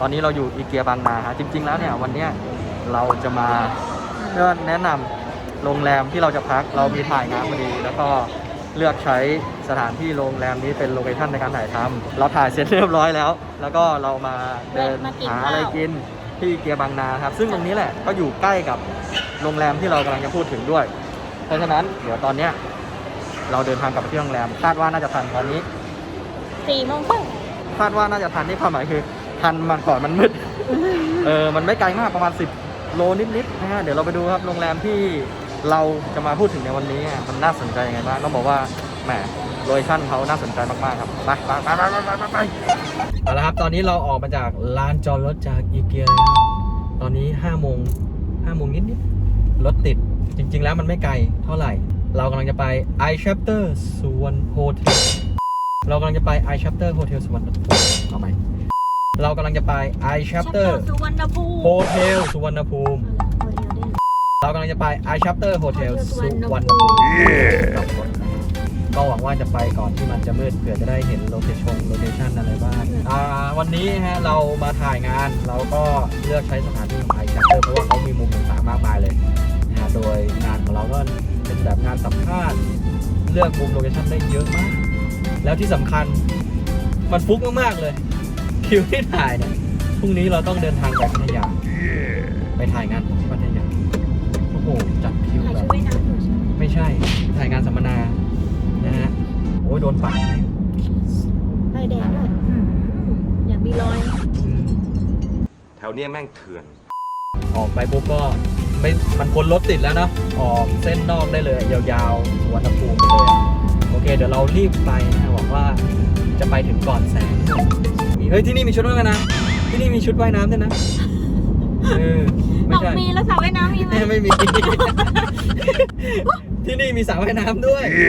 ตอนนี้เราอยู่อีเกียบางนาฮะจริง ๆ แล้วเนี่ยวันเนี้ยเราจะมาเพื่อแนะนำโรงแรมที่เราจะพักเรามีถ่ายงานพอดี แล้วก็เลือกใช้สถานที่โรงแรมนี้เป็นโลเคชั่นในการถ่ายทำเราถ่ายเสร็จเรียบร้อยแล้ว แล้วก็เรามาเดินมากินหาข้าว อะไรกินที่อีเกียบางนาครับ ซึ่งตรงนี้แหละก็อยู่ใกล้กับโรงแรมที่เรากำลังจะพูดถึงด้วย เพราะฉะนั้นเดี๋ยวตอนเนี้ยเราเดินทางกลับไปที่โรงแรมคาดว่าน่าจะทันตอนนี้ สี่โมงครึ่งคาดว่าน่าจะทันนี่ความหมายคือ ทันมันก่อนมันมืด เออ มันไม่ไกลมากประมาณ 10 โลนิดๆนะฮะ เดี๋ยวเราไปดูครับโรงแรมที่เราจะมาพูดถึงในวันนี้อะมันน่าสนใจยังไงบ้างต้องบอกว่าแหมโลเคชั่นเขาน่าสนใจมากๆครับ ไปไปไปไปไปไปไปเอาละครับ ตอนนี้เราออกมาจากลานจอดรถจากอีเกียแล้วตอนนี้5โมง5โมงนิดๆ รถติด จริง ๆ แล้วมันไม่ไกลเท่าไหร่ เรากำลังจะไป i chapter สุวรรณโฮเทล เรากำลังจะไป i chapter hotel สุวรรณภูมิเอาไหม เรากำลังจะไป i chapter สุวรรณภูมิ hotel สุวรรณภูมิโฮเทลด้วยเรากำลังจะไป i chapter hotel สุสุววรรรรณณภูภูมิมิกับรถนะฮะก็หวังว่าจะไปก่อนที่มันจะมืดเผื่อจะได้เห็นโลเคชั่นโลเคชั่นอะไรบ้างอ่าวันนี้ฮะเรามาถ่ายงานเราก็เลือกใช้สถานที่ของ i chapter เพราะว่าเขามีมุมต่างๆมากมายเลยนะฮะโดยงานของเราก็เป็นแบบงานสัมภาษณ์เลือกมุมโลเคชั่นได้เยอะมาก แล้วที่สำคัญมันฟุกมากๆเลย คิวที่ถ่ายเนี่ยพรุ่งนี้เราต้องเดินทางไปพัทยาไปถ่ายงานที่พัทยาโอ้โหจัดคิวถ่ายแบชุบดว่ายน้ำอยู่ใช่ไหมไม่ใช่ ถ่ายงานสัมมนานะฮะโอ้ยโดนปาดไหมไฟแดงด้วยอืมอยากมีรอยอืมแถวเนี้ยแม่งเถื่อน ออกไปปุ๊บก็ไม่มันพ้นรถติดแล้วเนาะออกเส้นนอกได้เลย ยาวๆสุวรรณภูมิไปเลยอะโอเค เดี๋ยวเรารีบไปนะหวังว่าจะไปถึงก่อนแสงมี เฮ้ยที่นี่มีชุดว่ายน้ำที่นี่มีชุดว่ายน้ำด้วยนะเออไม่บอกใช่มีแล้วสระว่ายน้ำมีไหมไม่มี ที่นี่มีสระว่ายน้ำด้วยเอ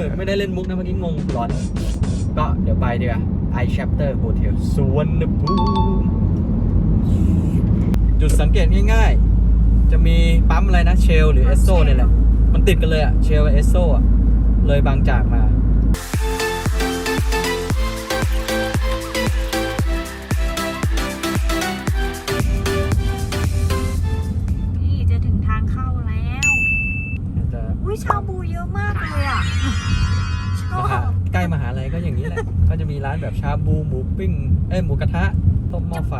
อไม่ได้เล่นมุกนะเมื่อกี้งงร้อนก็เดี๋ยวไปดีกว่า i chapter hotel สุวรรณภูมิจุดสังเกตง่ายๆ จะมีปั๊มอะไรนะเชลหรือเอสโซเนี่ยแหละ มันติดกันเลยอะเชลกับเอสโซอะเลยบางจากมาานแบบชาบูหมูปิ้งเอ้ยหมูกระทะต้มหม้อไฟ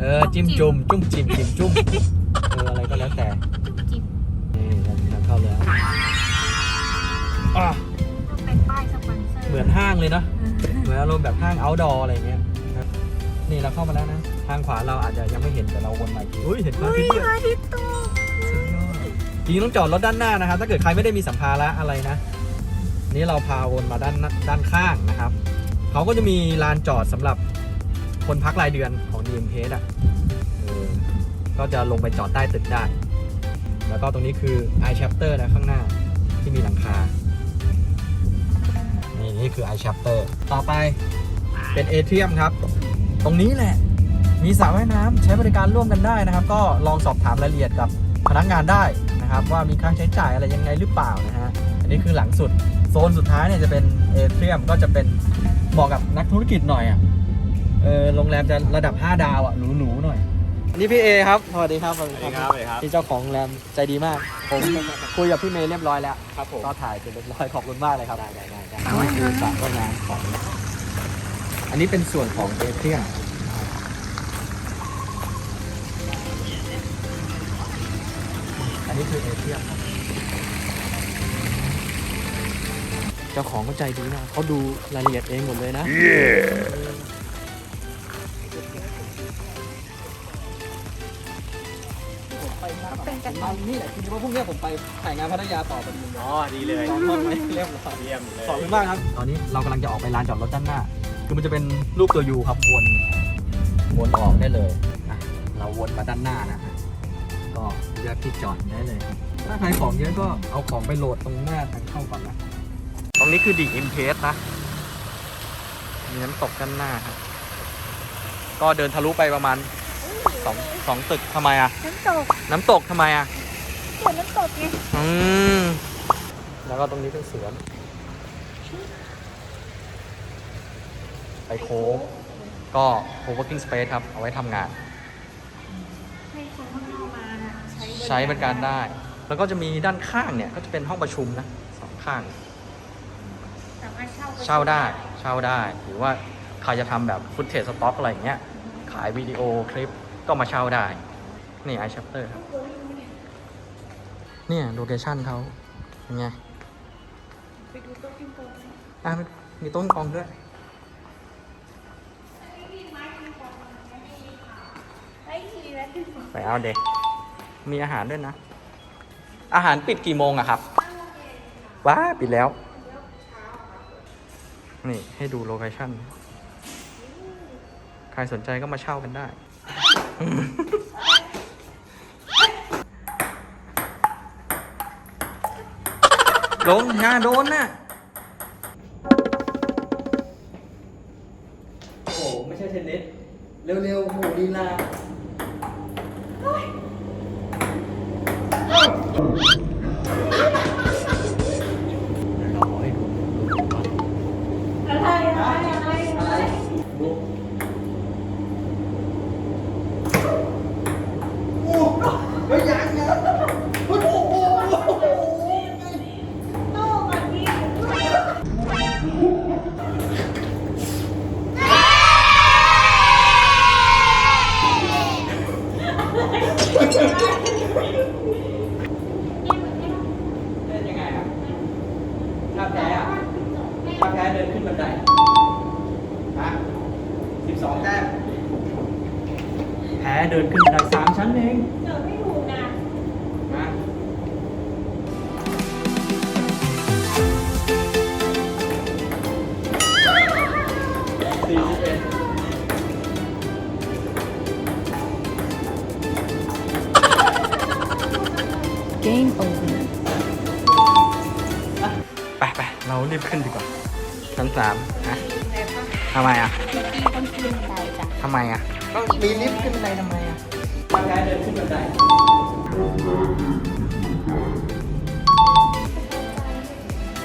เออจิ้มจุ่มจุ่มจิ้มจิ้มจุ่มเอออะไรก็แล้วแต่จุ๊บจิ๊บนี่เราทางเข้าแล้วอะต้องเป็นป้ายสปอนเซอร์เหมือนห้างเลยนะ เออเหมือนอารมณ์แบบห้าง outdoor อะไรเงี้ยนะนี่เราเข้ามาแล้วนะ ทางขวาเราอาจจะยังไม่เห็นแต่เราวนมาอีกทีอุ้ยเห็นพระอาเฮ้ทิยตย์ด้วยพระอาทิตย์ตกสุดยอดจริงๆต้องจอดรถด้านหน้านะครับ ถ้าเกิดใครไม่ได้มีสัมภาระอะไรนะ นี่เราพาวนมาด้านหน้าด้านข้างนะครับ เขาก็จะมีลานจอดสำหรับคนพักรายเดือนของ DMP อะเออก็จะลงไปจอดใต้ตึกได้ แล้วก็ตรงนี้คือ i chapter นะข้างหน้าที่มีหลังคา นี่นี่คือ i chapter ต่อไปเป็นเอเทียมครับ ตรงนี้แหละ มีสระว่ายน้ำใช้บริการร่วมกันได้นะครับ ก็ลองสอบถามรายละเอียดกับพนักงานได้นะครับ ว่ามีค่าใช้จ่ายอะไรยังไงหรือเปล่านะฮะ อันนี้คือหลังสุด โซนสุดท้ายเนี่ยจะเป็นเอเทียมก็จะเป็น เหมาะกับนักธุรกิจหน่อยอะเออโรงแรมจะระดับ 5 ดาวอะหรูๆหน่อย นี่พี่เอครับสวัสดีครับสวัสดีครับสวัสดีครับที่เจ้าของโรงแรมใจดีมาก ผมคุยกับพี่เมย์เรียบร้อยแล้วครับผมก็ถ่ายเสร็จเรียบร้อยขอบคุณมากเลยครับได้ได้ได้ได้นี่คือสระว่ายน้ำของ อันนี้เป็นส่วนของเอเทียมอันนี้คือเอเทียมครับ เจ้าของก็ใจดีมากเขาดูรายละเอียดเองหมดเลยนะผมไปงานเป็นกระมานี่แหละคือว่าพรุ่งนี้ผมไปถ่ายงานพัทยาต่อพอดีอ๋อดีเลยสองห้องไม่เรียบร้อยเยี่ยมเลยขอบคุณมากครับ ตอนนี้เรากำลังจะออกไปลานจอดรถด้านหน้า คือมันจะเป็นรูปตัวยูครับวนวนออกได้เลยอะเราวนมาด้านหน้านะฮะก็เลือกที่จอดได้เลยครับถ้าใครของเยอะก็เอาของไปโหลดตรงหน้าทางเข้าก่อนนะตรง นี้คือดิอิมเพสนะ มีน้ำตกด้านหน้าครับ ก็เดินทะลุไปประมาณสองสองตึกทำไมอะ น้ำตกน้ำตกทำไมอะส่วนน้ำตกไงอืมแล้วก็ตรงนี้เป็นสวน ไปโค้งก็ co-working space ครับ เอาไว้ทำงาน ให้คนข้างนอกมาใช้ใช้บริการได้ แล้วก็จะมีด้านข้างเนี่ย ก็จะเป็นห้องประชุมนะสองข้าง สามารถเช่าปเช่าได้เช่าได้ หรือว่าใครจะทำแบบฟุตเทจสต็อกอะไรอย่างเงี้ย ขายวิดีโอคลิปก็มาเช่าได้ นี่ i chapter ครับ เนี่ยโลเคชั่นเขาเป็นไงไปดูโต๊ะพิมพ์โต๊ะอะมีต้นกองด้วย ไอ้ทีแล้วดึงไปเอาเด็ก มีอาหารด้วยนะ อาหารปิดกี่โมงอะครับ ว้าปิดแล้ว นี่ให้ดูโลเคชั่น ใครสนใจก็มาเช่ากันได้ โดนงานโดนน่ะ โอ้โหไม่ใช่เทนนิส เร็วๆโหลีลาาแพ้อะถ้าแพ้เดินขึ้นบันไดฮะสิบสองแต้มแพ้เดินขึ้นบันไดสามชั้นเองเดินไม่ถูกนะนะสี่สิบเอ็ด Game over ไป เรารีบขึ้นดีกว่าชั้นสามนะทำไมอะมีคนขึ้นไปจ้ะทำไมอะก็มีลิฟต์ขึ้นบันไดทำไมอะถ้าแพ้เดินขึ้นบันได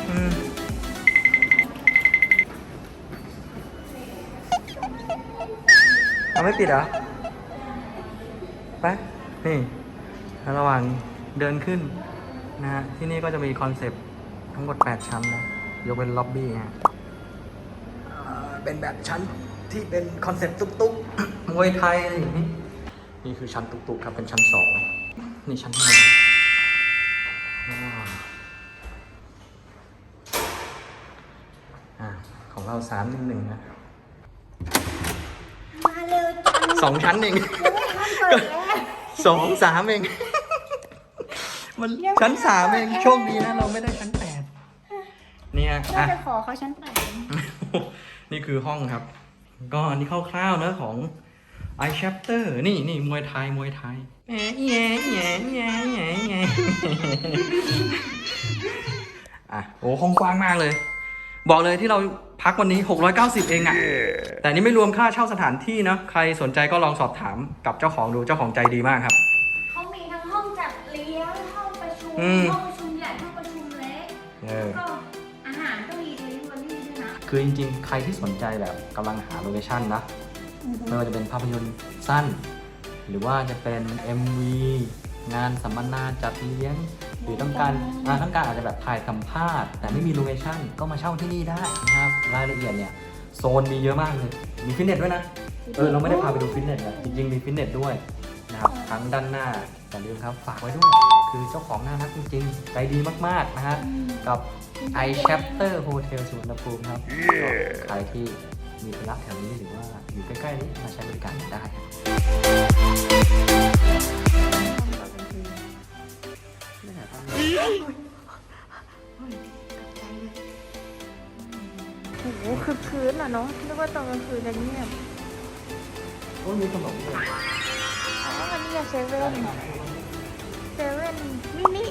อืมเราไม่ปิดเหรอ ไป นี่แล้วระหว่างเดินขึ้นนะฮะ ที่นี่ก็จะมีคอนเซปต์ ทั้งหมด 8 ชั้นนะยกเป็นล็อบบี้ฮะเอ่อเป็นแบบชั้นที่เป็นคอนเซปต์ตุ๊กๆมวยไทยอะไรอย่างนี้ นี่คือชั้นตุ๊กๆครับเป็นชั้นสองนี่ชั้นที่หนึ่งว้าวอะของเราสามหนึ่งหนึ่งนะมาเร็วจังสองชั้นเองยังไม่ทันเปิดแล้วสองสามเองมันชั้นสามเองโชคดีนะ เราไม่ได้ชั้นแปดเนี่ ยน่าอะ จะขอเขาชั้นแปดนี่คือห้องครับ ก็อันนี้คร่าวๆเนอะของ i chapter นี่นี่มวยไทย มวยไทยแง่แง่แง่แง่แง่แง่อะโอ้ห้องกว้างมากเลย บอกเลยที่เราพักวันนี้ 690 เองอะ่ะแต่นี่ไม่รวมค่าเช่าสถานที่นะ ใครสนใจก็ลองสอบถามกับเจ้าของดูเจ้าของใจดีมากครับ เขามีทั้งห้องจัดเลี้ยงห้องประชุมอืม ห้องประชุมใหญ่ห้องประชุมเล็กเออก็อาห คือจริง ๆ ใครที่สนใจแบบกำลังหาโลเคชั่นนะไม่ว่าจะเป็นภาพยนตร์สั้น หรือว่าจะเป็น MV งานสัมมนาจัดเลี้ยง หรือต้องการอ่าต้องการอาจจะแบบถ่ายสัมภาษณ์ แต่ไม่มีโลเคชั่นก็มาเช่าที่นี่ได้นะครับรายละเอียดเนี่ย โซนมีเยอะมากเลย มีฟิตเนสด้วยนะ เออเราไม่ได้พาไปดูฟิตเนสนะจริงๆมีฟิตเนสด้วยนะครับทั้งด้านหน้าอย่าลืมครับฝากไว้ด้วย คือเจ้าของน่ารักจริงๆใจดีมากๆนะฮะกับ i chapter hotel สุวรรณภูมิครับก็ใครที่มีธุระแถวนี้หรือว่าอยู่ใกล้ๆนี้มาใช้บริการได้ครับไม่หาตั้งค์โอ้โหคือคืนอะเนาะนึกว่าตอนกลางคืนจะเงียบโอ้ยมีขนมด้วยอ๋อมันนี่เซเว่นเซเว่นมินิ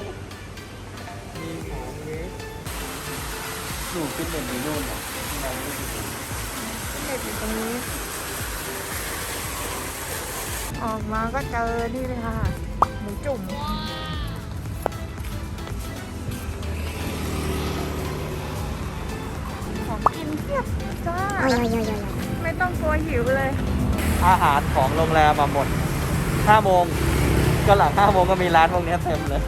มีของเล็ก นูฟิตเนสอยู่นู่นเหรอเด็ดอยู่ตรงนี้ ออกมาก็เจอนี่เลยค่ะ หมูจุ่ม ของกินเพียบจ้า ไม่ต้องกลัวหิวเลย อาหารของโรงแรมมาหมด5โมง ก็หลัง5โมงก็มีร้านพวกเนี้ยเต็มเลย